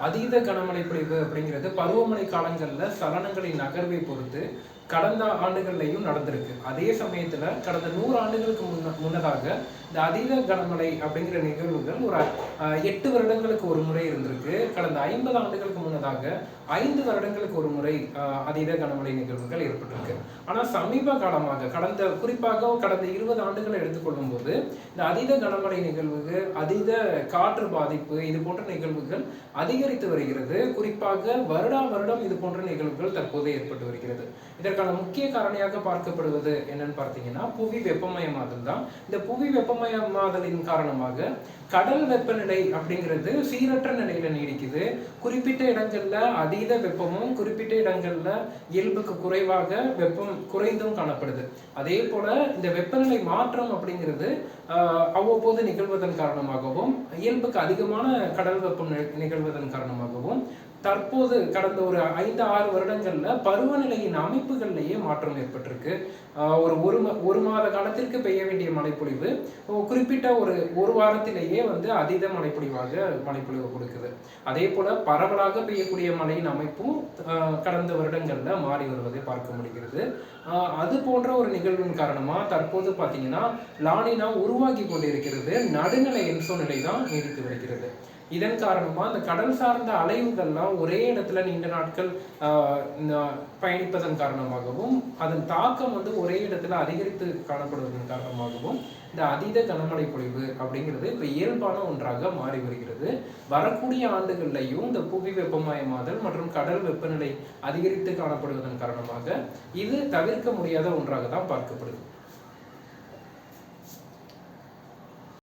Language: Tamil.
அதீத கனமழை பொழிவு அப்படிங்கிறது பருவமழை காலங்களில் சலனங்களின் நகர்வை பொறுத்து கடந்த ஆண்டுகள்லையும் நடந்திருக்கு. அதே சமயத்துல கடந்த நூறு ஆண்டுகளுக்கு முன்ன முன்னதாக இந்த அதீத கனமழை அப்படிங்கிற நிகழ்வுகள் ஒரு எட்டு வருடங்களுக்கு ஒரு முறை இருந்திருக்கு. கடந்த ஐம்பது ஆண்டுகளுக்கு முன்னதாக ஐந்து வருடங்களுக்கு ஒரு முறை அதீத கனமழை நிகழ்வுகள் ஏற்பட்டிருக்கு. ஆனா சமீப காலமாக கடந்த குறிப்பாக கடந்த இருபது ஆண்டுகளை எடுத்துக்கொள்ளும் போது இந்த அதீத கனமழை நிகழ்வுகள் அதீத காற்று பாதிப்பு இது போன்ற நிகழ்வுகள் அதிகரித்து வருகிறது. குறிப்பாக வருடா வருடம் இது போன்ற நிகழ்வுகள் தற்போது ஏற்பட்டு வருகிறது. இதற்கு இதற்கான முக்கிய காரணியாக பார்க்கப்படுவது என்னன்னு பார்த்தீங்கன்னா புவி வெப்பமயமாதல் தான் இந்த புவி வெப்பமயமாதலின் காரணமாக கடல் வெப்பநிலை அப்படிங்கிறது சீரற்ற நிலையில நீடிக்குது. குறிப்பிட்ட இடங்கள்ல அதீத வெப்பமும் குறிப்பிட்ட இடங்கள்ல இயல்புக்கு குறைவாக வெப்பம் குறைந்தும் காணப்படுது. அதே போல இந்த வெப்பநிலை மாற்றம் அப்படிங்கிறது அவ்வப்போது நிகழ்வதன் காரணமாகவும் இயல்புக்கு அதிகமான கடல் வெப்பம் நிகழ்வதன் காரணமாகவும் தற்போது கடந்த ஒரு ஐந்து ஆறு வருடங்கள்ல பருவநிலையின் அமைப்புகள் அமைப்புகள்லயே மாற்றம் ஏற்பட்டிருக்கு. ஒரு ஒரு ஒரு மாத காலத்திற்கு பெய்ய வேண்டிய மழைப்பொழிவு குறிப்பிட்ட ஒரு ஒரு வாரத்திலேயே வந்து அதீத மழைப்பொழிவாக மழைப்பொழிவு கொடுக்குது. அதே போல பரவலாக பெய்யக்கூடிய மழையின் அமைப்பும் கடந்த வருடங்கள்ல மாறி வருவதை பார்க்க முடிகிறது. அது போன்ற ஒரு நிகழ்வின் காரணமா தற்போது பார்த்தீங்கன்னா லானினா உருவாகி கொண்டிருக்கிறது. நடுநிலை என்சோ நிலை தான் நீடித்து வருகிறது. இதன் காரணமா அந்த கடல் சார்ந்த அலைவுகள்லாம் ஒரே இடத்துல நீண்ட நாட்கள் ஆஹ் காரணமாக காரணமாகவும் அதன் தாக்கம் வந்து ஒரே இடத்துல அதிகரித்து காணப்படுவதன் காரணமாகவும் இந்த அதீத கனமழை பொழிவு அப்படிங்கிறது இப்போ இயல்பான ஒன்றாக மாறி வருகிறது. வரக்கூடிய ஆண்டுகள்லையும் இந்த புவி வெப்பமயமாதல் மற்றும் கடல் வெப்பநிலை அதிகரித்து காணப்படுவதன் காரணமாக இது தவிர்க்க முடியாத ஒன்றாக தான் பார்க்கப்படுது.